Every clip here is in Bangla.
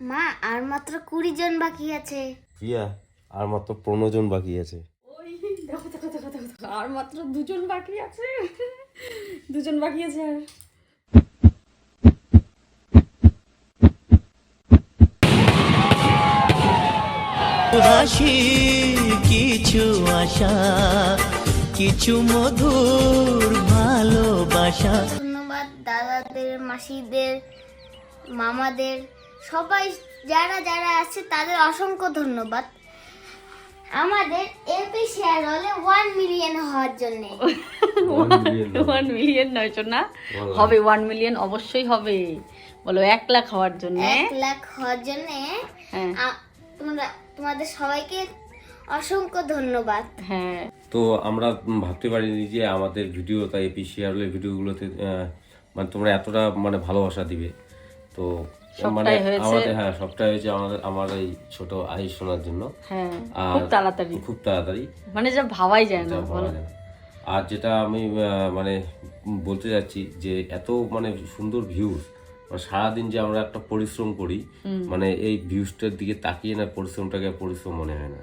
মা আর মাত্র কুড়ি জন বাকি আছে। প্রিয়া আর মাত্র পনেরো জন বাকি আছে। ওই দেখো দেখো দেখো দেখো দেখো, আর মাত্র দুজন বাকি আছে। দুজন বাকি আছে আর। হাসি কিছু আশা কিছু মধুর ভালোবাসা। ধন্যবাদ দাদাদের মাসিদের মামাদের। সবাই যারা যারা আছে তাদের অসংখ্য ধন্যবাদ। আমাদের এপি শেয়ার হলে ওয়ান মিলিয়ন হওয়ার জন্যে। ওয়ান মিলিয়ন নয় না? হবে ওয়ান মিলিয়ন অবশ্যই হবে। বলো এক লাখ হওয়ার জন্য। এক লাখ হওয়ার জন্যে। হ্যাঁ। তোমরা তোমাদের সবাইকে অসংখ্য ধন্যবাদ। হ্যাঁ। তো আমরা ভাবতে পারিনি যে আমাদের ভিডিও তাই এপি শেয়ার হলে ভিডিওগুলোতে মানে তোমরা এতটা মানে ভালোবাসা দিবে। তো মানে আমাদের হ্যাঁ সবটাই হয়েছে আমাদের আমার এই ছোট শোনার জন্য। হ্যাঁ খুব তাড়াতাড়ি। খুব তাড়াতাড়ি। মানে যা ভাবাই যায় না। আর যেটা আমি মানে বলতে যাচ্ছি যে এত মানে সুন্দর ভিউজ সারাদিন যে আমরা একটা পরিশ্রম করি মানে এই ভিউজটার দিকে তাকিয়ে না পরিশ্রমটাকে পরিশ্রম মনে হয় না।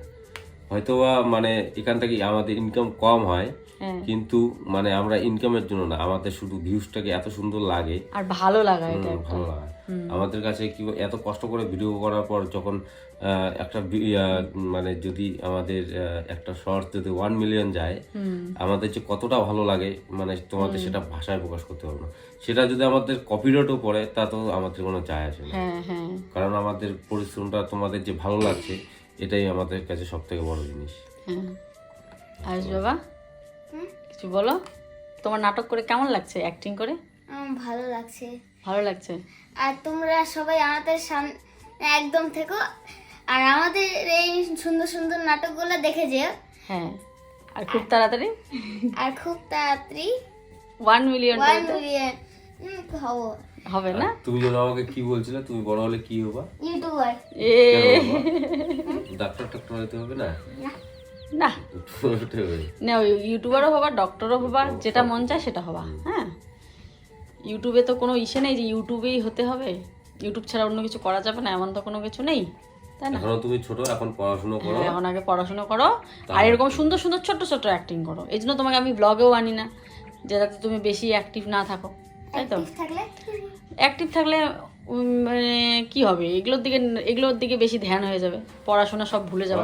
হয়তো বা মানে এখান থেকে আমাদের ইনকাম কম হ্যাঁ। কিন্তু মানে আমরা ইনকামের জন্য না আমাদের শুধু ভিউজটাকে এত সুন্দর লাগে। আর ভালো লাগা এটা ভালো লাগে। আমাদের কাছে কি এত কষ্ট করে ভিডিও করার পর যখন একটা মানে যদি আমাদের একটা শর্ট যদি ওয়ান মিলিয়ন যায় আমাদের যে কতটা ভালো লাগে মানে তোমাদের সেটা ভাষায় প্রকাশ করতে পারব না। সেটা যদি আমাদের কপিরাইটও পড়ে তা তো আমাদের কোনো যায় আসে না। হ্যাঁ হ্যাঁ। কারণ আমাদের পরিশ্রমটা তোমাদের যে ভালো লাগছে এটাই আমাদের কাছে সব থেকে বড় জিনিস। হ্যাঁ। আয়ুষ বাবা? কিছু বলো তোমার নাটক করে কেমন লাগছে অ্যাক্টিং করে? ভালো লাগছে। ভালো লাগছে? আর তোমরা সবাই আমাদের সামনে একদম থেকো। আর আমাদের এই সুন্দর সুন্দর নাটকগুলো দেখে যেও। হ্যাঁ আর খুব তাড়াতাড়ি? আর খুব তাড়াতাড়ি। ওয়ান মিলিয়ন ওয়ান মিলিয়ন হব। হবে না? তুমি যেন আমাকে কি বলছিলে তুমি বড় হলে কি হবা? ইউটিউবার। এ ডাক্তার টাক্তার হতে হবে না। না। না ওই ইউটিউবারও হবা ডক্টরও হবা যেটা মন চায় সেটা হবা হ্যাঁ। ইউটিউবে তো কোনো ইসে নেই যে ইউটিউবেই হতে হবে। ইউটিউব ছাড়া অন্য কিছু করা যাবে না এমন তো কোনো কিছু নেই তাই না? এখনও তুমি ছোট এখন পড়াশোনা করো। হ্যাঁ, এখন আগে পড়াশোনা করো। আর এরকম সুন্দর সুন্দর ছোট্ট ছোট্ট অ্যাক্টিং করো। এই জন্য তোমাকে আমি ব্লগেও আনি না যে যাতে তুমি বেশি অ্যাক্টিভ না থাকো তাই তো? থাকলে? অ্যাক্টিভ থাকলে মানে কি হবে? এগুলোর দিকে এগুলোর দিকে বেশি ধ্যান হয়ে যাবে। পড়াশোনা সব ভুলে যাবে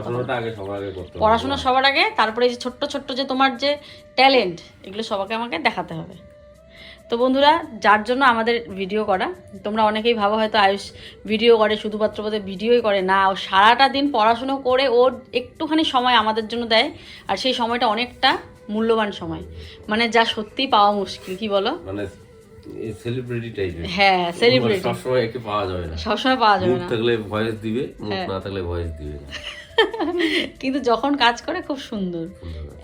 পড়াশোনা সবার আগে তারপরে এই যে ছোট্ট ছোট্ট যে তোমার যে ট্যালেন্ট এগুলো সবাইকে আমাকে দেখাতে হবে। তো বন্ধুরা যার জন্য আমাদের ভিডিও করা তোমরা অনেকেই ভাবো হয়তো আয়ুষ ভিডিও করে শুধুমাত্র বোধহয় ভিডিওই করে না ও সারাটা দিন পড়াশুনো করে ওর একটুখানি সময় আমাদের জন্য দেয় আর সেই সময়টা অনেকটা মূল্যবান সময়। মানে যা সত্যিই পাওয়া মুশকিল কি বলো? মানে সেলিব্রিটি টাইপের হ্যাঁ সেলিব্রিটি সবসময় একে পাওয়া যাবে না। সবসময় পাওয়া যাবে মুখ থাকলে ভয়েস দিবে মুখ হ্যাঁ। না থাকলে ভয়েস দিবে না। কিন্তু যখন কাজ করে খুব সুন্দর।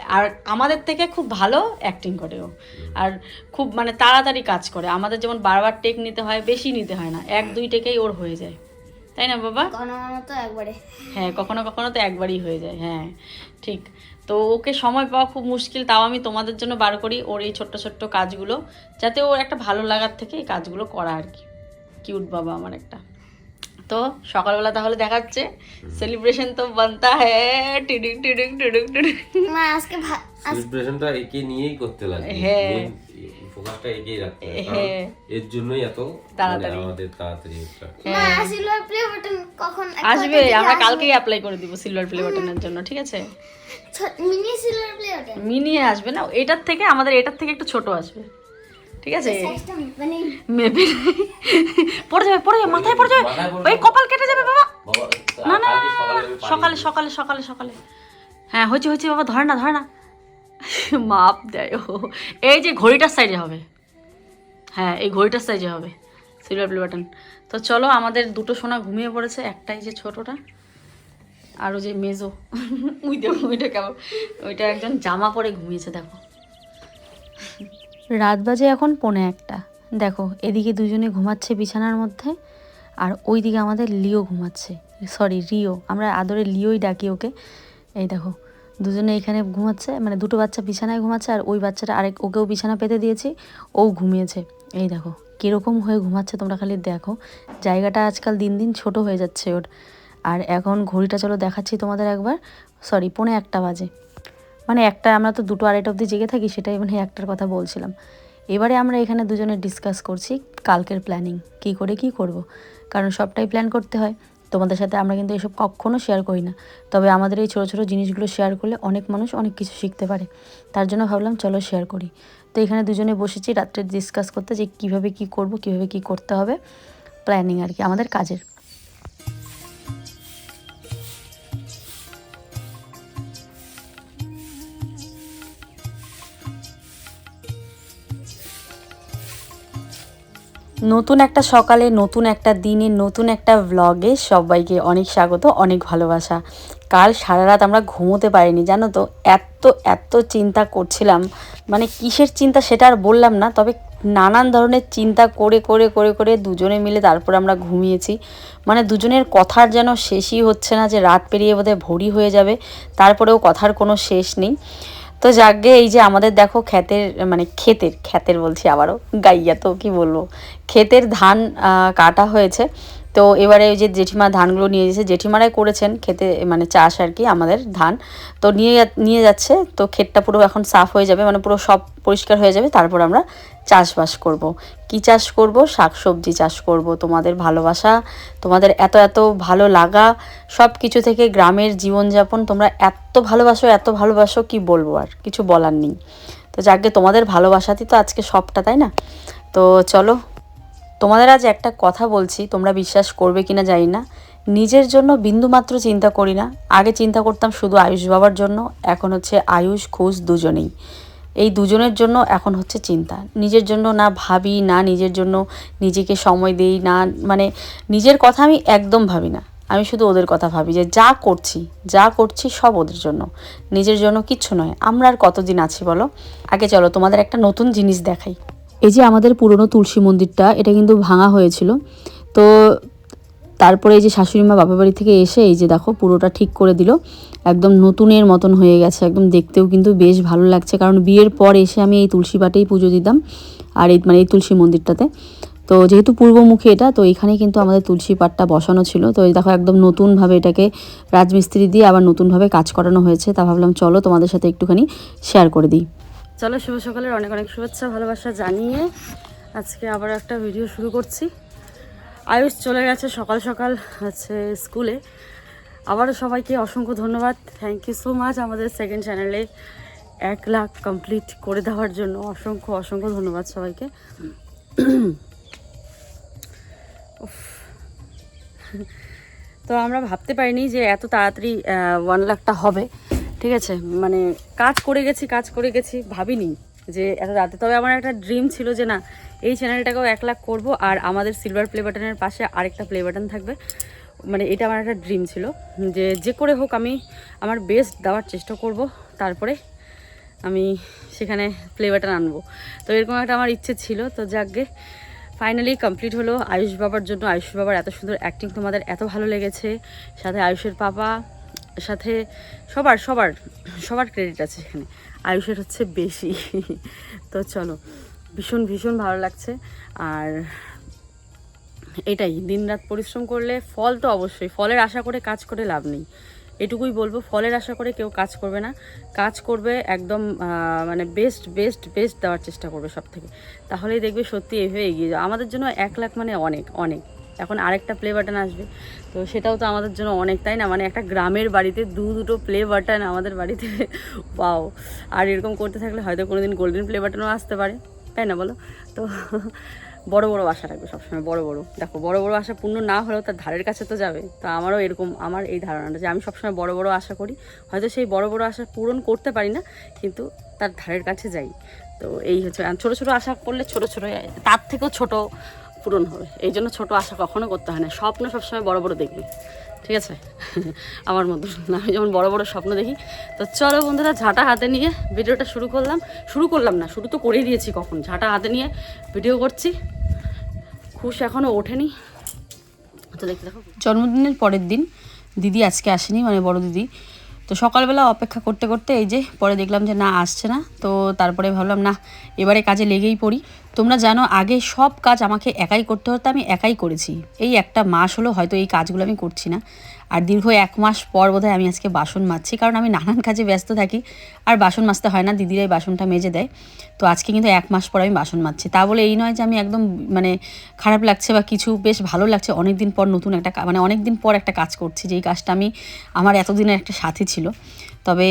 আর আমাদের থেকে খুব ভালো অ্যাক্টিং করে ও। আর খুব মানে তাড়াতাড়ি কাজ করে। আমাদের যেমন বারবার টেক নিতে হয় বেশি নিতে হয় না। এক দুই টেকেই ওর হয়ে যায়। তাই না বাবা? গণনা তো একবারে। হ্যাঁ কখনো কখনো তো একবারই হয়ে যায়। হ্যাঁ ঠিক। তো ওকে সময় পাওয়া খুব মুশকিল তাও আমি তোমাদের জন্য বার করি ওর এই ছোট্ট ছোট্ট কাজগুলো যাতে ওর একটা ভালো লাগার থেকে এই কাজগুলো করা আর কি। কিউট বাবা আমার একটা। তো সকালবেলা তাহলে দেখাচ্ছে। সেলিব্রেশন তো বানতা হ্যাঁ টিডিং টিডিং টিডিং টিডিং। মা আজকে সেলিব্রেশনটা একে নিয়েই করতে লাগে। হ্যাঁ। ফোকাসটা এগিয়ে রাখতে হবে কারণ হ্যাঁ। এর জন্যই এত মানে তাড়াতাড়ি। আমাদের তাড়াতাড়ি একটা মা সিলভার প্লে বাটন কখন আসবে আমরা কালকেই অ্যাপ্লাই করে দিব সিলভার প্লে বাটনের জন্য ঠিক আছে? Mini silver play button mini আসবে না এটার থেকে আমাদের এটার থেকে একটু ছোট আসবে ঠিক আছে? সাইজটা মানে মেপে পড়ে যাবে পড়ে যাবে মাথায় পড়ে যাবে। ওই কপাল কেটে যাবে বাবা। বাবা না না সকালে সকালে সকালে সকালে সকালে। হ্যাঁ হয়েছে হয়েছে বাবা ধরে না ধরে না। মাপ দেয় ও। এই যে ঘড়িটার সাইজে হবে। হ্যাঁ এই ঘড়িটার সাইজে হবে। সিলভার প্লে বাটন তো চলো, আমাদের দুটো সোনা ঘুমিয়ে পড়েছে, একটাই যে ছোটোটা আরও যে মেজো। ওই দেখো ওইটা কেমন? ওইটা একজন জামা পরে ঘুমিয়েছে, দেখো। রাত বাজে এখন পৌনে একটা। দেখো, এদিকে দুজনে ঘুমাচ্ছে বিছানার মধ্যে, আর ওইদিকে আমাদের লিও ঘুমাচ্ছে। Sorry Rio. আমরা আদরে লিওই ডাকি ওকে। এই দেখো দুজনে এখানে ঘুমাচ্ছে মানে দুটো বাচ্চা বিছানায় ঘুমাচ্ছে আর ওই বাচ্চাটা আরেক, ওকেও বিছানা পেতে দিয়েছি ও ঘুমিয়েছে। এই দেখো, কীরকম হয়ে ঘুমাচ্ছে তোমরা খালি দেখো। জায়গাটা আজকাল দিন দিন ছোট হয়ে যাচ্ছে ওর। আর এখন ঘড়িটা চলো দেখাচ্ছি তোমাদের একবার। সরি পৌনে একটা বাজে। মানে একটা, আমরা তো দুটো আড়াইটা অবধি জেগে থাকি, সেটাই মানে একটার কথা বলছিলাম। এবারে আমরা এখানে দুজনে ডিসকাস করছি কালকের প্ল্যানিং কি করে কি করব। কারণ সবটাই প্ল্যান করতে হয়। তোমাদের সাথে আমরা কিন্তু এসব কখনও শেয়ার করি না। তবে আমাদের এই ছোটো ছোটো জিনিসগুলো শেয়ার করলে অনেক মানুষ অনেক কিছু শিখতে পারে। তার জন্য ভাবলাম চলো শেয়ার করি। তো এখানে দুজনে বসেছি, রাত্রে ডিসকাস করতে যে কীভাবে কি করব, কীভাবে কি করতে হবে প্ল্যানিং আর কি, আমাদের কাজের। নতুন একটা সকালে, নতুন একটা দিনে, নতুন একটা ভ্লগে সবাইকে অনেক স্বাগত, অনেক ভালোবাসা। কাল সারা রাত আমরা ঘুমোতে পারিনি, জানো তো? এত এত চিন্তা করছিলাম। মানে কিসের চিন্তা সেটা আর বললাম না, তবে নানান ধরনের চিন্তা করে করে করে করে দুজনে মিলে তারপর আমরা ঘুমিয়েছি। মানে দুজনের কথার যেন শেষই হচ্ছে না, যে রাত পেরিয়ে বোধহয় ভরি হয়ে যাবে, তারপরেও কথার কোনো শেষ নেই। তো যাকে এই যে আমাদের দেখো ক্ষেতের মানে ক্ষেতের ক্ষেতের বলছি আবারও, গাইয়া তো কি বলব? ক্ষেতের ধান কাটা হয়েছে। তো এবারে ওই যে জেঠিমা ধানগুলো নিয়ে যেছে জেঠিমারাই করেছেন খেতে মানে চাষ আর কি আমাদের ধান। তো নিয়ে নিয়ে যাচ্ছে, তো ক্ষেতটা পুরো এখন সাফ হয়ে যাবে মানে পুরো সব পরিষ্কার হয়ে যাবে, তারপর আমরা চাষবাস করব। কি চাষ করব? শাকসবজি চাষ করব। তোমাদের ভালোবাসা, তোমাদের এত এত ভালো লাগা সব কিছু থেকে গ্রামের জীবনযাপন তোমরা এত ভালোবাসো এত ভালোবাসো, কি বলব আর? কিছু বলার নেই। তো যাকে তোমাদের ভালোবাসাতেই তো আজকে সবটা, তাই না? তো চলো, তোমাদের আজ একটা কথা বলছি, তোমরা বিশ্বাস করবে কিনা জানি না। নিজের জন্য বিন্দুমাত্র চিন্তা করি না। আগে চিন্তা করতাম শুধু আয়ুষ বাবার জন্য, এখন হচ্ছে আয়ুষ খুশ দুজনেই। এই দুজনের জন্য এখন হচ্ছে চিন্তা। নিজের জন্য না ভাবি, না নিজের জন্য নিজেকে সময় দেই, না মানে নিজের কথা আমি একদম ভাবি না। আমি শুধু ওদের কথা ভাবি যে যা করছি যা করছি সব ওদের জন্য। নিজের জন্য কিচ্ছু নয়। আমরা আর কতদিন আছি বলো? আগে চলো, তোমাদের একটা নতুন জিনিস দেখাই। এই যে আমাদের পুরনো তুলসী মন্দিরটা, এটা কিন্তু ভাঙা হয়েছিল। তো তারপরে এই যে শাশুড়ি মা বাপের বাড়ি থেকে এসে এই যে দেখো পুরোটা ঠিক করে দিল। একদম নতুনের মতন হয়ে গেছে, একদম দেখতেও কিন্তু বেশ ভালো লাগছে। কারণ বিয়ের পর এসে আমি এই তুলসী পাটেই পুজো দিতাম, আর এই মানে এই তুলসী মন্দিরটাতে। তো যেহেতু পূর্বমুখী এটা, তো এখানেই কিন্তু আমাদের তুলসী পাটটা বসানো ছিল। তো এই দেখো একদম নতুনভাবে এটাকে রাজমিস্ত্রি দিয়ে আবার নতুনভাবে কাজ করানো হয়েছে। তা ভাবলাম চলো তোমাদের সাথে একটুখানি শেয়ার করে দিই। চলো শুভ সকালের অনেক অনেক শুভেচ্ছা, ভালোবাসা জানিয়ে আজকে আবার একটা ভিডিও শুরু করছি। আয়ুষ চলে গেছে সকাল সকাল, হচ্ছে স্কুলে আবারও সবাইকে অসংখ্য ধন্যবাদ। থ্যাংক ইউ সো মাচ আমাদের সেকেন্ড চ্যানেলে এক লাখ কমপ্লিট করে দেওয়ার জন্য। অসংখ্য অসংখ্য ধন্যবাদ সবাইকে। তো আমরা ভাবতে পারিনি যে এত তাড়াতাড়ি ওয়ান লাখটা হবে। ঠিক আছে? মানে কাজ করে গেছি, কাজ করে গেছি, ভাবিনি। যে এত রাতে। তবে আমার একটা ড্রিম ছিল যে না, এই চ্যানেলটাকেও এক লাখ করব আর আমাদের সিলভার প্লে বাটনের পাশে আরেকটা প্লে বাটন থাকবে। মানে এটা আমার একটা ড্রিম ছিল যে যে করে হোক আমি আমার বেস্ট দেওয়ার চেষ্টা করব, তারপরে আমি সেখানে প্লে বাটন আনব। তো এরকম একটা আমার ইচ্ছে ছিল। তো যাকগে ফাইনালি কমপ্লিট হলো আয়ুষ বাবার জন্য। আয়ুষ বাবার এত সুন্দর অ্যাক্টিং তোমাদের এত ভালো লেগেছে। সাথে আয়ুষের পাপা, সাথে সবার সবার সবার ক্রেডিট আছে এখানে। আয়ুষের হচ্ছে বেশি। তো চলো, ভীষণ ভীষণ ভালো লাগছে। আর এটাই, দিনরাত পরিশ্রম করলে ফল তো অবশ্যই, ফলের আশা করে কাজ করে লাভ নেই। এটুকুই বলব, ফলের আশা করে কেউ কাজ করবে না। কাজ করবে একদম মানে বেস্ট বেস্ট বেস্ট দেওয়ার চেষ্টা করবে সব থেকে তাহলেই দেখবে সত্যি এইভাবে এগিয়ে যাও। আমাদের জন্য এক লাখ মানে অনেক অনেক। এখন আরেকটা প্লে বাটন আসবে। তো সেটাও তো আমাদের জন্য অনেক, তাই না? মানে একটা গ্রামের বাড়িতে দু দুটো প্লে বাটন আমাদের বাড়িতে পাও আর এরকম করতে থাকলে হয়তো কোনো দিন গোল্ডেন প্লে বাটনও আসতে পারে, তাই না বলো? তো বড় বড় আশা রাখবে সবসময়, বড় বড়। দেখো, বড় বড় আশা পূর্ণ না হলেও তার ধারের কাছে তো যাবে। তো আমারও এরকম, আমার এই ধারণাটা যে আমি সবসময় বড় বড় আশা করি। হয়তো সেই বড় বড় আশা পূরণ করতে পারি না, কিন্তু তার ধারের কাছে যাই। তো এই হচ্ছে ছোটো ছোটো আশা করলে ছোটো ছোটো, তার থেকেও ছোট পূরণ হবে। এই জন্য ছোটো আশা কখনো করতে হয় না। স্বপ্ন সবসময় বড় বড় দেখবে। ঠিক আছে? আমার মতো। আমি যেমন বড় বড় স্বপ্ন দেখি। তো চলো বন্ধুরা, ঝাঁটা হাতে নিয়ে ভিডিওটা শুরু করলাম। শুরু করলাম না, শুরু তো করেই দিয়েছি কখন। ঝাঁটা হাতে নিয়ে ভিডিও করছি। খুশ এখনও ওঠেনি। তো দেখতে দেখো জন্মদিনের পরের দিন দিদি আজকে আসেনি মানে বড় দিদি। তো সকালবেলা অপেক্ষা করতে করতে এই যে পরে দেখলাম যে না, আসছে না। তো তারপরে ভাবলাম, না, এবারে কাজে লেগেই পড়ি। তোমরা জানো, আগে সব কাজ আমাকে একাই করতে হতো, আমি একাই করেছি। এই একটা মাস হলো, হয়তো এই কাজগুলো আমি করছি না। আর দীর্ঘ এক মাস পর বোধহয় আমি আজকে বাসন মাজছি, কারণ আমি নানান কাজে ব্যস্ত থাকি আর বাসন মাজতে হয় না দিদিরাই বাসনটা মেজে দেয়। তো আজকে কিন্তু এক মাস পর আমি বাসন মাজছি। তা বলে এই নয় যে আমি একদম মানে খারাপ লাগছে বা কিছু বেশ ভালো লাগছে অনেক দিন পর নতুন একটা মানে অনেক দিন পর একটা কাজ করছি, যেই কাজটা আমি আমার এতদিনের একটা সাথী ছিল। তবে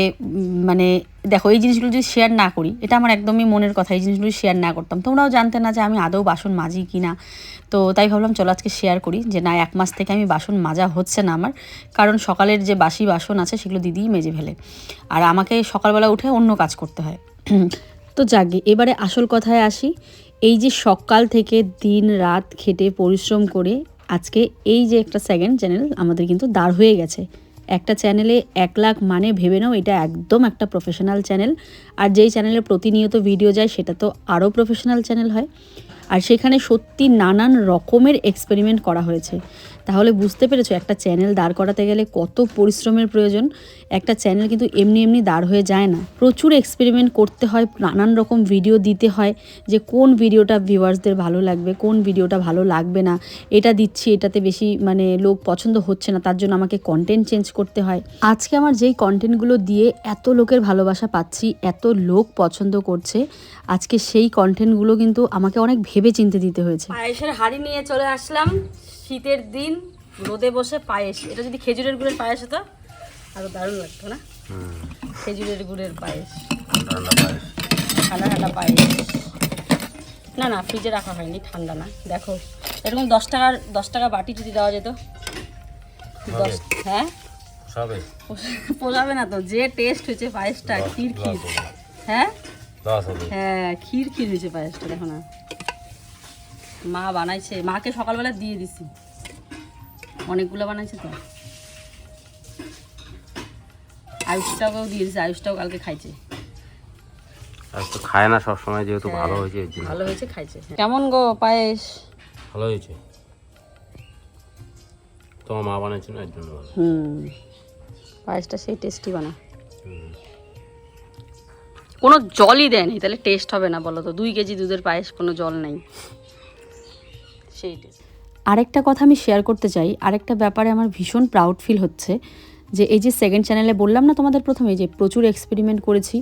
মানে দেখো, এই জিনিসগুলো যদি শেয়ার না করি, এটা আমার একদমই মনের কথা, এই জিনিসগুলো শেয়ার না করতাম। তোমরাও জানতে না যে আমি আদৌ বাসন মাজি কি না তো তাই ভাবলাম, চলো আজকে শেয়ার করি যে, না, এক মাস থেকে আমি বাসন মাজা হচ্ছে না আমার। কারণ সকালের যে বাসি বাসন আছে, সেগুলো দিদিই মেজে ফেলে। আর আমাকে সকালবেলা উঠে অন্য কাজ করতে হয়। তো যাগে, এবারে আসল কথায় আসি। এই যে সকাল থেকে দিন রাত খেটে পরিশ্রম করে, আজকে এই যে একটা সেকেন্ড চ্যানেল আমাদের কিন্তু দাঁড় হয়ে গেছে। একটা চ্যানেলে এক লাখ মানে ভেবে নাও, এটা একদম একটা প্রফেশনাল চ্যানেল আর যেই চ্যানেলে প্রতিনিয়ত ভিডিও যায়, সেটা তো আরও প্রফেশনাল চ্যানেল হয়। আর সেখানে সত্যি নানান রকমের এক্সপেরিমেন্ট করা হয়েছে। তাহলে বুঝতে পেরেছ, একটা চ্যানেল দাঁড় করাতে গেলে কত পরিশ্রমের প্রয়োজন। একটা চ্যানেল কিন্তু এমনি এমনি দাঁড় হয়ে যায় না। প্রচুর এক্সপেরিমেন্ট করতে হয়, নানান রকম ভিডিও দিতে হয় যে কোন ভিডিওটা ভিউয়ার্সদের ভালো লাগবে, কোন ভিডিওটা ভালো লাগবে না। এটা দিচ্ছি, এটাতে বেশি মানে লোক পছন্দ হচ্ছে না, তার জন্য আমাকে কন্টেন্ট চেঞ্জ করতে হয়। আজকে আমার যেই কন্টেন্টগুলো দিয়ে এত লোকের ভালোবাসা পাচ্ছি, এত লোক পছন্দ করছে, আজকে সেই কন্টেন্টগুলো কিন্তু আমাকে অনেক ভেবে চিনতে দিতে হয়েছে। পায়েসের হাড়ি নিয়ে চলে আসলাম। শীতের দিন রোদে বসে পায়েস। এটা যদি খেজুরের গুড়ের পায়েস হতো আরও দারুণ লাগতো না? খেজুরের গুড়ের পায়েস। ঠান্ডা ঠান্ডা পায়েস। না না ফ্রিজে রাখা হয়নি ঠান্ডা না। দেখো এরকম দশ টাকার দশ টাকা বাটি যদি দেওয়া যেত দশ হ্যাঁ? পোষাবে না তো যে টেস্ট হয়েছে পায়েসটা ক্ষীর ক্ষীর। হ্যাঁ? হ্যাঁ ক্ষীর ক্ষীর হয়েছে পায়েসটা দেখো না। মা বানাইছে মাকে সকালবেলা দিয়ে দিছি। অনেকগুলো বানাইছে তো। আয়ুষটাকেও দিয়ে দিছে আয়ুষটাও কালকে খাইছে। আর তো খায় না সব সময় যেহেতু ভালো হয়েছে এর জন্য। ভালো হয়েছে খাইছে। কেমন গো পায়েস? ভালো হয়েছে। তোমার মা বানাইছে না এর জন্য হুম পায়েসটা সেই টেস্টি বানা। কোনো জলই দেয়নি তাহলে টেস্ট হবে না বলো তো। দুই কেজি দুধের পায়েস কোনো জল নেই। আরেকটা কথা আমি শেয়ার করতে চাই আরেকটা ব্যাপারে আমার ভীষণ প্রাউড ফিল হচ্ছে। যে এই যে সেকেন্ড চ্যানেলে বললাম না তোমাদের প্রথমে, যে প্রচুর এক্সপেরিমেন্ট করেছি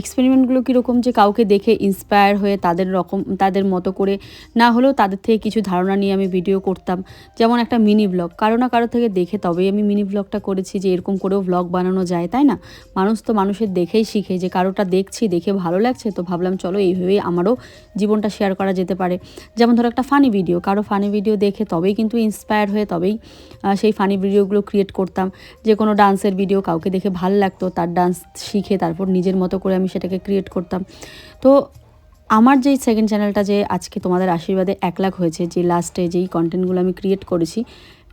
এক্সপেরিমেন্টগুলো কীরকম যে কাউকে দেখে ইন্সপায়ার হয়ে তাদের রকম, তাদের মতো করে, না হলেও তাদের থেকে কিছু ধারণা নিয়ে আমি ভিডিও করতাম। যেমন একটা মিনি ব্লগ কারও না কারও থেকে দেখে তবেই আমি মিনি ব্লগটা করেছি যে এরকম করেও ব্লগ বানানো যায়, তাই না? মানুষ তো মানুষের দেখেই শিখে যে কারোটা দেখছি, দেখে ভালো লাগছে, তো ভাবলাম চলো এইভাবেই আমারও জীবনটা শেয়ার করা যেতে পারে। যেমন ধরো একটা ফানি ভিডিও কারও ফানি ভিডিও দেখে তবেই কিন্তু ইন্সপায়ার হয়ে তবেই সেই ফানি ভিডিওগুলো ক্রিয়েট করতাম। যে কোনো ডান্সের ভিডিও কাউকে দেখে ভালো লাগতো, তার ডান্স শিখে তারপর নিজের মতো করে আমি সেটাকে ক্রিয়েট করতাম। তো আমার যেই সেকেন্ড চ্যানেলটা যে আজকে তোমাদের আশীর্বাদে এক লাখ হয়েছে, যে লাস্টে যেই কন্টেন্টগুলো আমি ক্রিয়েট করেছি,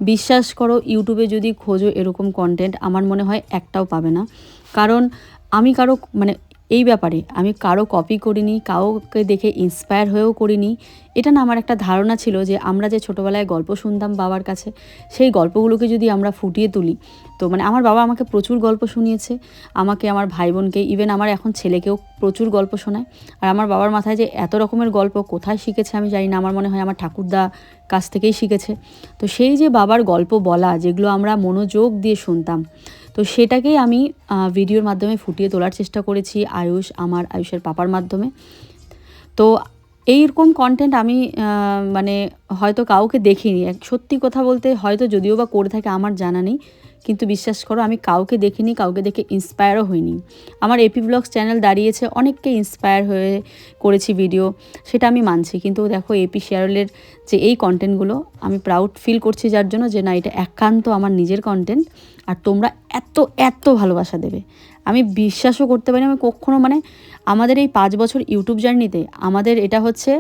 বিশ্বাস করো ইউটিউবে যদি খোঁজো এরকম কন্টেন্ট আমার মনে হয় একটাও পাবে না। কারণ আমি কারও মানে এই ব্যাপারে আমি কারও কপি করিনি, কাউকে দেখে ইন্সপায়ার হয়েও করিনি। এটা না আমার একটা ধারণা ছিল যে আমরা যে ছোটোবেলায় গল্প শুনতাম বাবার কাছে, সেই গল্পগুলোকে যদি আমরা ফুটিয়ে তুলি, তো মানে আমার বাবা আমাকে প্রচুর গল্প শুনিয়েছে। আমাকে, আমার ভাই বোনকে ইভেন আমার এখন ছেলেকেও প্রচুর গল্প শোনায়। আর আমার বাবার মাথায় যে এত রকমের গল্প কোথায় শিখেছে আমি জানি না, আমার মনে হয় আমার ঠাকুরদা কাছ থেকেই শিখেছে। তো সেই যে বাবার গল্প বলা, যেগুলো আমরা মনোযোগ দিয়ে শুনতাম তো সেটাকেই আমি ভিডিওর মাধ্যমে ফুটিয়ে তোলার চেষ্টা করেছি আয়ুষ, আমার আয়ুষের পাপার মাধ্যমে। তো এইরকম কন্টেন্ট আমি মানে হয়তো কাউকে দেখিনি। সত্যি কথা বলতে হয়তো যদিও বা করে থাকে, আমার জানা নেই। কিন্তু বিশ্বাস করো আমি কাউকে দেখিনি কাউকে দেখে ইন্সপায়ারও হইনি। আমার এপি ব্লগস চ্যানেল দাঁড়িয়েছে অনেককে ইন্সপায়ার হয়ে করেছি ভিডিও সেটা আমি মানছি। কিন্তু দেখো এপি শেয়ারলের যে এই কন্টেন্টগুলো আমি প্রাউড ফিল করছি যার জন্য যে না এটা একান্ত আমার নিজের কন্টেন্ট আর তোমরা এত এত ভালোবাসা দেবে। আমি বিশ্বাসও করতে পারি না, আমি কখনো মানে আমাদের এই পাঁচ বছর ইউটিউব জার্নিতে আমাদের এটা হচ্ছে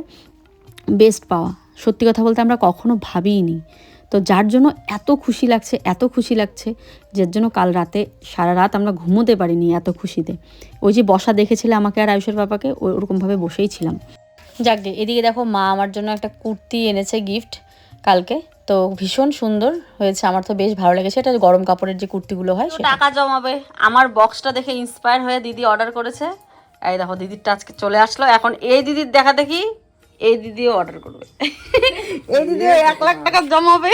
বেস্ট পাওয়া। সত্যি কথা বলতে আমরা কখনো ভাবিনি তো যার জন্য এত খুশি লাগছে এত খুশি লাগছে যার জন্য কাল রাতে সারা রাত আমরা ঘুমোতে পারিনি এত খুশিতে। ওই যে বসা দেখেছিলে আমাকে আর আয়ুষের বাবাকে ওরকমভাবে বসেই ছিলাম। যাকগে এদিকে দেখো মা আমার জন্য একটা কুর্তি এনেছে গিফট কালকে। তো ভীষণ সুন্দর হয়েছে আমার তো বেশ ভালো লেগেছে। এটা গরম কাপড়ের যে কুর্তিগুলো হয় টাকা জমাবে। আমার বক্সটা দেখে ইন্সপায়ার হয়ে দিদি অর্ডার করেছে। এই দেখো দিদিরটা আজকে চলে আসলো। এখন এই দিদির দেখা দেখি এই দিদিও অর্ডার করবে। এই দিদিও এক লাখ টাকা জমাবে।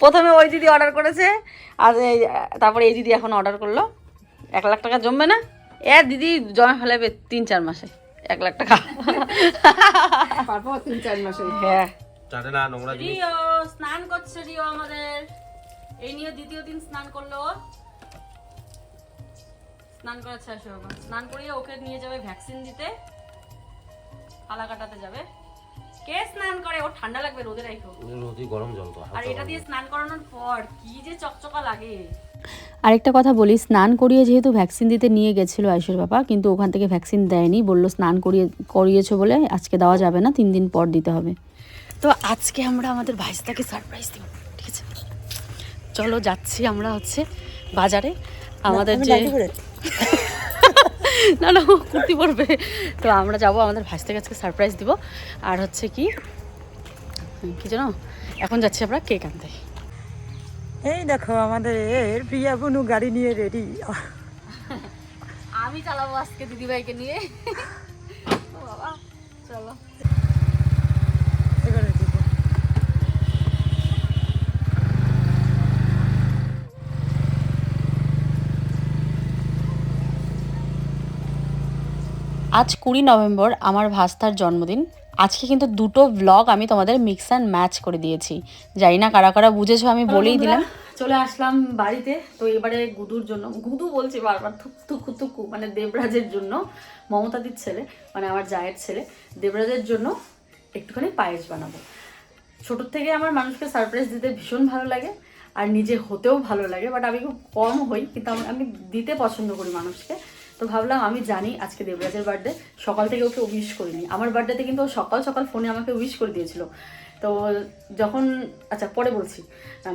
প্রথমে ওই দিদি অর্ডার করেছে আর এই- তারপরে এই দিদি এখন অর্ডার করল। এক লাখ টাকা জমবে না। এ দিদি জমা ফেলাবে তিন চার মাসে এক লাখ টাকা। পারব তিন চার মাসে। হ্যাঁ। না নোংরা রিও স্নান করছে রিও আমাদের। এই নিয়ে দ্বিতীয় দিন স্নান করল ও। স্নান করাচ্ছে আসো স্নান করিয়ে ওকে নিয়ে যাবে ভ্যাকসিন দিতে। পালা কাটাতে যাবে। কে স্নান করে? ও ঠান্ডা লাগবে রোদে রাখো নদী গরম জল তো আর এটা দিয়ে স্নান করানোর পর কি যে চকচকা লাগে। আরেকটা কথা বলি স্নান করিয়ে যেহেতু ভ্যাকসিন দিতে নিয়ে গেছিল আয়ুষের বাবা কিন্তু ওখান থেকে ভ্যাকসিন দেয়নি বলল স্নান করিয়ে করিয়েছো বলে আজকে দেওয়া যাবে না তিন দিন পর দিতে হবে। তো আজকে আমরা আমাদের ভাইস্তাকে সারপ্রাইজ দিব ঠিক আছে? চলো যাচ্ছি আমরা হচ্ছে বাজারে। আমাদের যে না না ও কুর্তি পরবে। তো আমরা যাব আমাদের ভাইস্তাকে আজকে সারপ্রাইজ দিব। আর হচ্ছে কি কি জানো এখন যাচ্ছি আমরা কেক আনতে। এই দেখো আমাদের এর প্রিয়া বুনু গাড়ি নিয়ে রেডি আমি চালাবো আজকে দিদিভাইকে নিয়ে। বাবা চলো। আজ কুড়ি নভেম্বর আমার ভাস্তার জন্মদিন। আজকে কিন্তু দুটো ব্লগ আমি তোমাদের মিক্স অ্যান্ড ম্যাচ করে দিয়েছি। জানি না কারা কারা বুঝেছ আমি বলেই দিলাম। চলে আসলাম বাড়িতে। তো এবারে গুদুর জন্য গুদু বলছি বারবার থুকু থুকু মানে দেবরাজের জন্য মমতাদির ছেলে মানে আমার জায়ের ছেলে দেবরাজের জন্য একটুখানি পায়েস বানাবো। ছোটোর থেকে আমার মানুষকে সারপ্রাইজ দিতে ভীষণ ভালো লাগে আর নিজে হতেও ভালো লাগে বাট আমি খুব কম হই কিন্তু আমি- আমি দিতে পছন্দ করি মানুষকে। তো ভাবলাম আমি জানি আজকে দেবরাজের বার্থডে সকাল থেকে ওকে উইশ করিনি। আমার বার্থডেতে কিন্তু ও সকাল সকাল ফোনে আমাকে উইশ করে দিয়েছিল। তো যখন আচ্ছা পরে বলছি,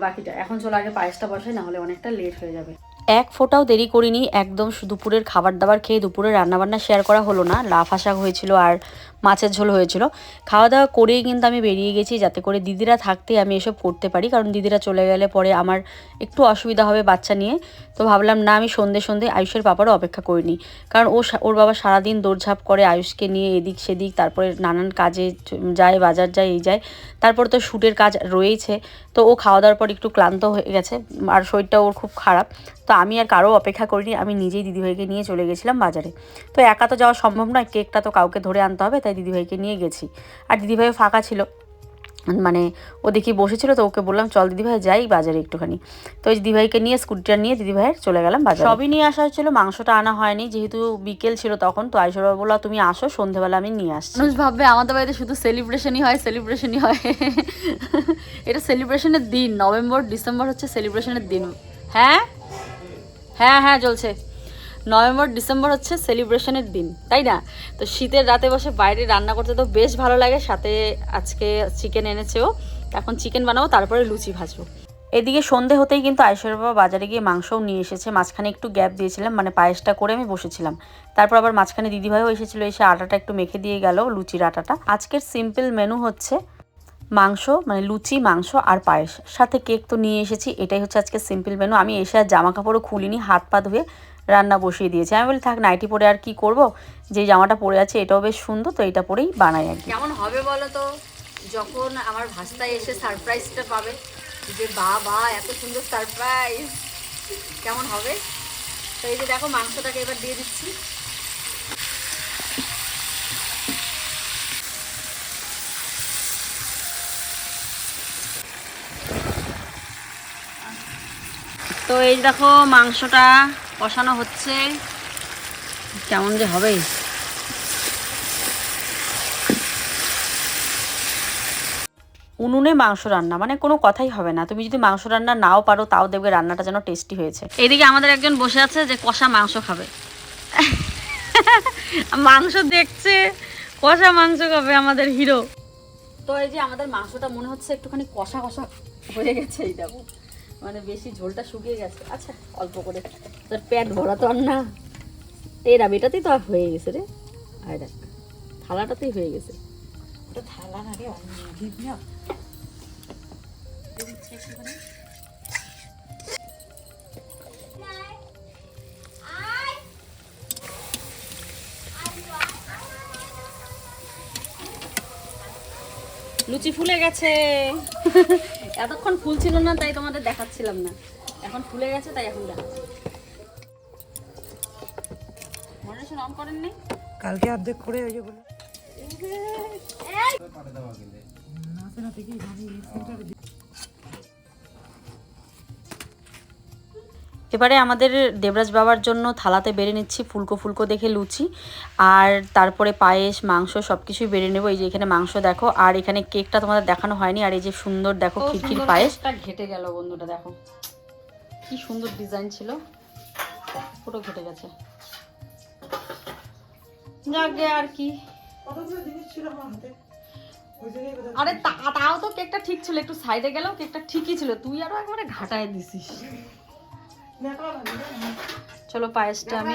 বাকিটা। এখন চলো আগে পায়েসটা বসাই না হলে অনেকটা লেট হয়ে যাবে। এক ফোঁটাও দেরি করিনি, একদম দুপুরের খাবার দাবার খেয়ে দুপুরে রান্নাবান্না শেয়ার করা হলো না। লাফা শাক হয়েছিল আর মাছের ঝোল হয়েছিল। খাওয়া দাওয়া করেই কিন্তু আমি বেরিয়ে গেছি যাতে করে দিদিরা থাকতে আমি এসব করতে পারি, কারণ দিদিরা চলে গেলে পরে আমার একটু অসুবিধা হবে বাচ্চা নিয়ে। তো ভাবলাম, না, আমি সন্ধে সন্ধে আয়ুষের পাপারও অপেক্ষা করিনি। কারণ ও ওর বাবা সারাদিন দৌড়ঝাঁপ করে আয়ুষকে নিয়ে এদিক সেদিক, তারপরে নানান কাজে যায়, বাজার যায়, এই যায়। তারপর তো শ্যুটের কাজ রয়েইছে। তো ও খাওয়া দাওয়ার পর একটু ক্লান্ত হয়ে গেছে, আর শরীরটা ওর খুব খারাপ। তো আমি আর কারও অপেক্ষা করিনি আমি নিজেই দিদিভাইকে নিয়ে চলে গেছিলাম বাজারে। তো একা তো যাওয়া সম্ভব নয় কেকটা তো কাউকে ধরে আনতে হবে তাই দিদিভাইকে নিয়ে গেছি। আর দিদিভাইও ফাঁকা ছিল মানে ও দেখি বসেছিল তো ওকে বললাম চল দিদিভাই যাই বাজারে একটুখানি। তো ওই দিদিভাইকে নিয়ে স্কুটিটা নিয়ে দিদিভাইয়ের চলে গেলাম বাজারে। সবই নিয়ে আসা হয়েছিল মাংসটা আনা হয়নি যেহেতু বিকেল ছিল তখন তো আইসরবা বলল তুমি আসো সন্ধেবেলা আমি নিয়ে আসছি। মানুষ ভাববে আমাদের বাড়িতে শুধু সেলিব্রেশনই হয় সেলিব্রেশনই হয়। এটা সেলিব্রেশনের দিন নভেম্বর ডিসেম্বর হচ্ছে সেলিব্রেশনের দিন। হ্যাঁ? হ্যাঁ হ্যাঁ চলছে নভেম্বর, ডিসেম্বর হচ্ছে সেলিব্রেশনের দিন, তাই না? তো শীতের রাতে বসে বাইরে রান্না করতে তো বেশ ভালো লাগে, সাথে আজকে চিকেন এনেছেও। এখন চিকেন বানাবো, তারপরে লুচি ভাজবো। এদিকে সন্ধে হতেই কিন্তু আয়সর বাবা বাজারে গিয়ে মাংসও নিয়ে এসেছে। মাঝখানে একটু গ্যাপ দিয়েছিলাম মানে পায়েসটা করে আমি বসেছিলাম। তারপর আবার মাঝখানে দিদিভাইও এসেছিল, এসে আটাটা একটু মেখে দিয়ে গেল লুচির আটাটা। আজকের সিম্পল মেনু হচ্ছে মাংস মানে লুচি, মাংস আর পায়েস। সাথে কেক তো নিয়ে এসেছি, এটাই হচ্ছে আজকে সিম্পল মেনু আমি এসে আর জামা কাপড়ও খুলিনি, হাত পা ধুয়ে রান্না বসিয়ে দিয়েছি। আমি বলি, থাক, নাইটি পরে আর কি করব? যে জামাটা পরে আছে, এটাও বেশ সুন্দর, তো এটা পরেই বানাই আর কি। কেমন হবে বলো তো? যখন আমার ভাস্তায় এসে সারপ্রাইজটা পাবে, যে বা বা এত সুন্দর সারপ্রাইজ কেমন হবে? তো এই যে দেখো, মাংসটাকে এবার দিয়ে দিচ্ছি। তো এই দেখো মাংসটা কষানো হচ্ছে। কেমন যে হবে। উনুনে মাংস রান্না মানে কোনো কথাই হবে না। তুমি যদি মাংস রান্না নাও পারো তাও দেখবে রান্নাটা যেন টেস্টি হয়েছে। এদিকে আমাদের একজন বসে আছে যে কষা মাংস খাবে। মাংস দেখছে কষা মাংস খাবে আমাদের হিরো। তো এই যে আমাদের মাংসটা মনে হচ্ছে একটুখানি কষা কষা হয়ে গেছে এই দেখো। মানে বেশি ঝোলটা শুকিয়ে গেছে। আচ্ছা অল্প করে। তোর প্যাট ভরা তো আর না। এরা বেটাতেই তো হয়ে গেছে রে। আর দেখ থালাটাতেই হয়ে গেছে। ওটা থালা না রে লুচি ফুলে গেছে। এতক্ষণ ফুল ছিল না তাই তোমাদের দেখাচ্ছিলাম না। এখন ফুলে গেছে তাই এখন দেখাচ্ছি। অন করেননি কালকে অর্ধেক করে ওই যে বলে এবারে আমাদের দেবরাজ বাবার জন্য থালাতে বেড়ে নিচ্ছি ফুলকো ফুলকো দেখে লুচি। আর তারপরে পায়েস মাংস সব কিছুই বেড়ে নেব। এই যে এখানে মাংস দেখো আর এখানে কেকটা তোমাদের দেখানো হয়নি। আর এই যে সুন্দর দেখো খিরখির পায়েস। ঘেটে গেল বন্ধুটা দেখো। কি সুন্দর ডিজাইন ছিল। পুরো ঘেটে গেছে। যাকে আর কি। কতগুলো জিনিস ছিল আমার হাতে। ওই জন্যই বোধহয় আরে তা- তাও তো কেকটা ঠিক ছিল একটু সাইডে গেলেও কেকটা ঠিকই ছিল। তুই আরও একবারে ঘাটায় দিছিস? চলো পায়েসটা আমি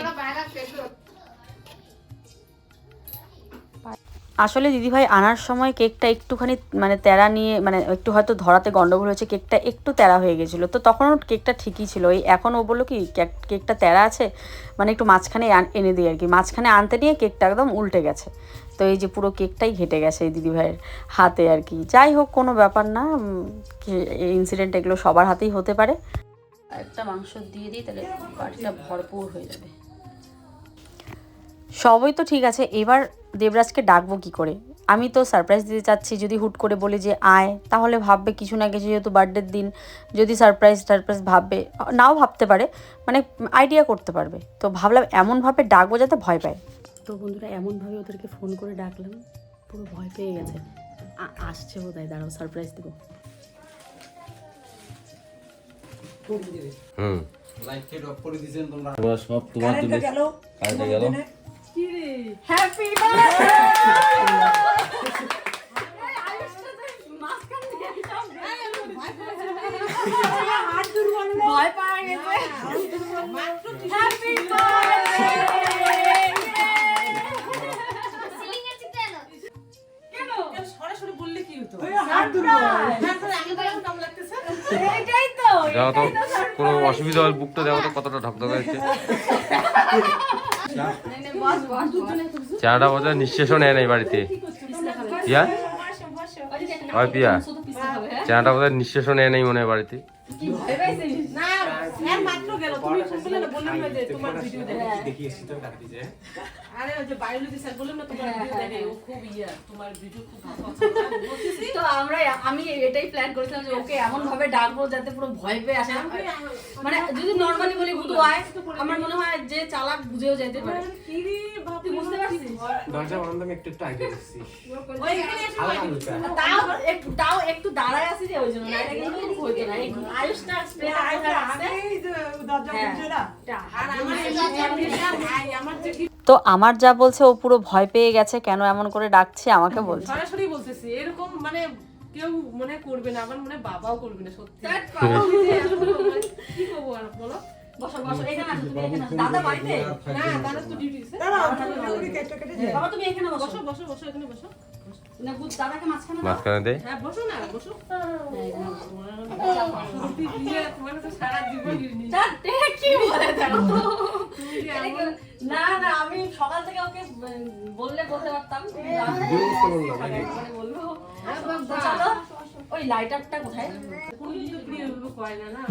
আসলে দিদিভাই আনার সময় কেকটা একটুখানি মানে তেরা নিয়ে মানে একটু হয়তো ধরাতে গন্ডগোল হয়েছে, কেকটা একটু তেরা হয়ে গেছিল। তো তখনও কেকটা ঠিকই ছিল। এই এখন ও বলল কি, কেক- কেকটা তেরা আছে? মানে একটু মাঝখানে এনে দিই আর কি। মাঝখানে আনতে নিয়ে কেকটা একদম উল্টে গেছে। তো এই যে পুরো কেকটাই ঘেটে গেছে এই দিদিভাইয়ের হাতে আর কি। যাই হোক, কোনো ব্যাপার না। ইনসিডেন্ট এগুলো সবার হাতেই হতে পারে। একটা মাংস দিয়ে দিই তাহলে বাটিটা ভরপুর হয়ে যাবে। সবই তো ঠিক আছে এবার দেবরাজকে ডাকবো কি করে? আমি তো সারপ্রাইজ দিতে চাচ্ছি যদি হুট করে বলি যে আয় তাহলে ভাববে কিছু না কিছু যেহেতু বার্থডের দিন যদি সারপ্রাইজ টারপ্রাইজ ভাববে নাও ভাবতে পারে মানে আইডিয়া করতে পারবে। তো ভাবলাম এমনভাবে ডাকবো যাতে ভয় পায়। তো বন্ধুরা এমনভাবে ওদেরকে ফোন করে ডাকলাম পুরো ভয় পেয়ে গেছে। আসছে বোধ হয় দাঁড়াও সারপ্রাইজ দেবো। হুম তোমরা সব তোমার জন্য গেল গেল হ্যাপি ভয় পাওয়া গেছে হ্যাপি সিলিং এর চিত্র এলো এইটাই তো দেখো তো কোনো অসুবিধা হয় বুকটা দেখো তো কতটা ঢকঢক বস চারটা বছর নিঃশ্বাসও নেয় নাই বাড়িতে পিয়া হয় পিয়া নেই মনে হয় হ্যাঁ মনে হয়। বাড়িতে কি ভয় পাইছিস তো আমরা আমি এটাই প্ল্যান করেছিলাম যে ওকে এমন ভাবে ডাকবো যাতে পুরো ভয় পেয়ে আসে মানে যদি নর্মালি বলি ভুতু আয় আমার মনে হয় যে চালাক বুঝেও যেতে পারে। তুই বুঝতে পারছিস? দরজা বন্ধ আমি একটু একটু আগে দিচ্ছি তাও একটু তাও একটু দাঁড়ায় আছি যে ওই জন্য না এটা কিন্তু হইতো না। আয়ুষটা স্প্রে যে দরজা খুলছে না? তো আমার যা বলছে ও পুরো ভয় পেয়ে গেছে কেন এমন করে ডাকছে আমাকে বলছে। সরাসরি বলতেছি এরকম মানে কেউ মনে করবে না আমার মনে বাবাও করবে না সত্যি। কি করব আর বলো? বসো বসো এখানে আসো তুমি এখানে আসো। দাদা বাড়িতে? না দাদা তো ডিউটি দাঁড়াও তুমি কেটে কেটে যে বাবা তুমি এখানে বসো বসো বসো এখানে বসো। মাঝখানে দে। হ্যাঁ না হ্যাঁ, না আমি সকাল থেকে ওকে বললে বলতে পারতাম। মানে বলব তো ওই কোথায়? করে না? না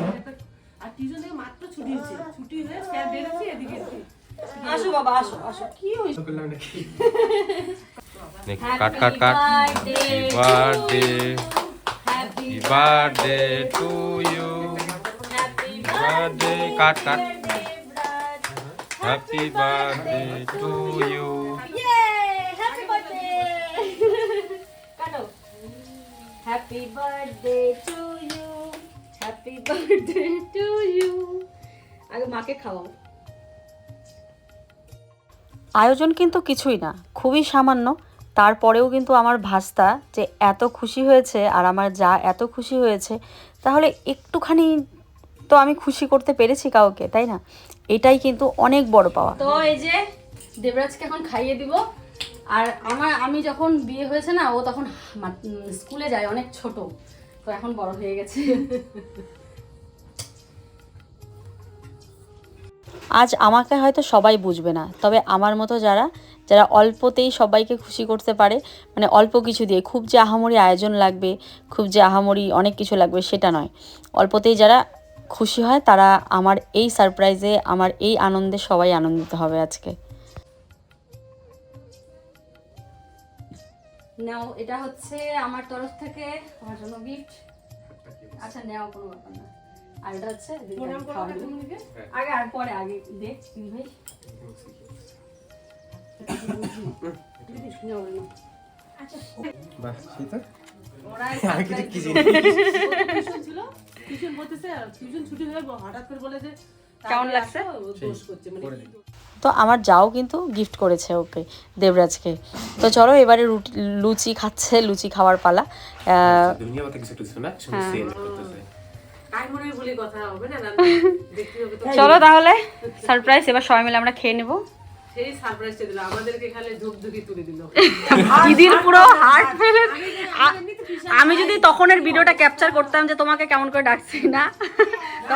আর টিউশন থেকে মাত্র ছুটি হয়েছে ছুটি হয়ে স্যার বেরোচ্ছে এদিকে। আসো বাবা আসো আসো। কি নাকি cut cut cut. Birthday happy birthday to you happy birthday cut cut happy birthday to you ইয়ে হ্যাপি বার্থডে কাটো happy birthday to you happy birthday to you আগে মাকে খাওয়াও। আয়োজন কিন্তু কিছুই না, খুবই সামান্য। তারপরেও কিন্তু আমার ভাস্তা যে এত খুশি হয়েছে আর আমার যা এত খুশি হয়েছে, তাহলে একটুখানি তো আমি খুশি করতে পেরেছি কাউকে, তাই না? এটাই কিন্তু অনেক বড় পাওয়া। তো এই যে দেবরাজকে এখন খাইয়ে দিব। আর আমার, আমি যখন বিয়ে হয়েছে না, ও তখন স্কুলে যায়, অনেক ছোট। তো এখন বড় হয়ে গেছে। আজ আমাকে হয়তো সবাই বুঝবে না, তবে আমার মতো যারা যারা অল্পতেই সবাইকে খুশি করতে পারে মানে অল্প কিছু দিয়ে, খুব যে আহামরি আয়োজন লাগবে, খুব যে আহামরি অনেক কিছু লাগবে সেটা নয়। অল্পতেই যারা খুশি হয়, তারা আমার এই সারপ্রাইজে আমার এই আনন্দে সবাই আনন্দিত হবে আজকে। নাও, এটা হচ্ছে আমার তরফ থেকে তোমার জন্য গিফট আচ্ছা নেও কোনো ব্যাপার না। আর এটা হচ্ছে আগে আর পরে আগে দেখ তুই ভাই। কেমন লাগছে? করছে মানে? তো আমার যাও কিন্তু গিফট করেছে ওকে দেবরাজকে। তো চলো এবারে রুটি লুচি খাচ্ছে লুচি খাওয়ার পালা। দুনিয়া কিছু না? চলো তাহলে সারপ্রাইজ এবার সবাই মিলে আমরা খেয়ে নেব। দিদির পুরো হার্ট ফেলে আমি যদি তখনের ভিডিওটা ক্যাপচার করতাম যে তোমাকে কেমন করে ডাকছি না